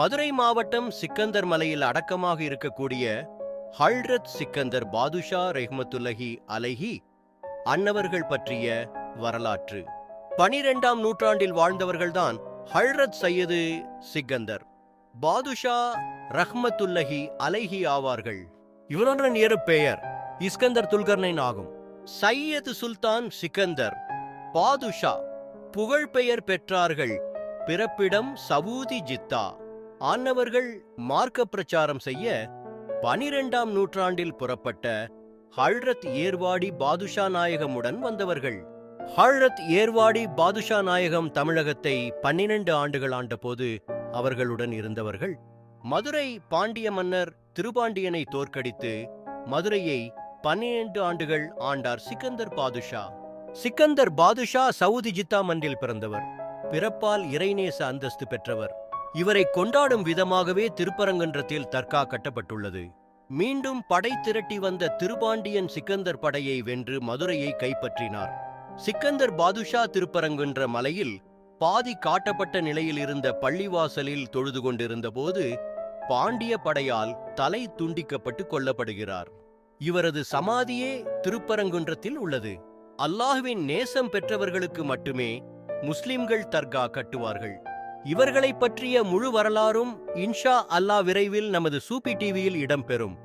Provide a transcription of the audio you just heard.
மதுரை மாவட்டம் சிக்கந்தர் மலையில் அடக்கமாக இருக்கக்கூடிய ஹல்ரத் சிக்கந்தர் பாதுஷா ரெஹ்மத்துல்லஹி அலைஹி அன்னவர்கள் பற்றிய வரலாற்று. பனிரெண்டாம் நூற்றாண்டில் வாழ்ந்தவர்கள்தான் ஹல்ரத் சையது சிக்கந்தர் பாதுஷா ரஹ்மத்துல்லஹி அலைஹி ஆவார்கள். இவருடன் ஏறு பெயர் இஸ்கந்தர் துல்கர்னைன் ஆகும். சையது சுல்தான் சிக்கந்தர் பாதுஷா புகழ்பெயர் பெற்றார்கள் பிறப்பிடம் சவூதி ஜித்தா. ஆன்னவர்கள் மார்க்க பிரச்சாரம் செய்ய பனிரெண்டாம் நூற்றாண்டில் புறப்பட்ட ஹல்ரத் ஏர்வாடி பாதுஷா நாயகமுடன் வந்தவர்கள். ஹல்ரத் ஏர்வாடி பாதுஷா நாயகம் தமிழகத்தை பன்னிரண்டு ஆண்டுகள் ஆண்டபோது அவர்களுடன் இருந்தவர்கள். மதுரை பாண்டிய மன்னர் திருபாண்டியனை தோற்கடித்து மதுரையை பன்னிரண்டு ஆண்டுகள் ஆண்டார் சிக்கந்தர் பாதுஷா. சிக்கந்தர் பாதுஷா சவுதி ஜித்தா மன்றில் பிறந்தவர். பிறப்பால் இறைநேச அந்தஸ்து பெற்றவர். இவரை கொண்டாடும் விதமாகவே திருப்பரங்குன்றத்தில் தர்கா கட்டப்பட்டுள்ளது. மீண்டும் படை திரட்டி வந்த திருபாண்டியன் சிக்கந்தர் படையை வென்று மதுரையை கைப்பற்றினார். சிக்கந்தர் பாதுஷா திருப்பரங்குன்ற மலையில் பாதி காட்டப்பட்ட நிலையில் இருந்த பள்ளிவாசலில் தொழுது கொண்டிருந்த போது பாண்டிய படையால் தலை துண்டிக்கப்பட்டு கொல்லப்படுகிறார். இவரது சமாதியே திருப்பரங்குன்றத்தில் உள்ளது. அல்லாஹுவின் நேசம் பெற்றவர்களுக்கு மட்டுமே முஸ்லிம்கள் தர்கா கட்டுவார்கள். இவர்களைப் பற்றிய முழு வரலாறும் இன்ஷா அல்லாஹ் விரைவில் நமது சூப்பி டிவியில் இடம்பெறும்.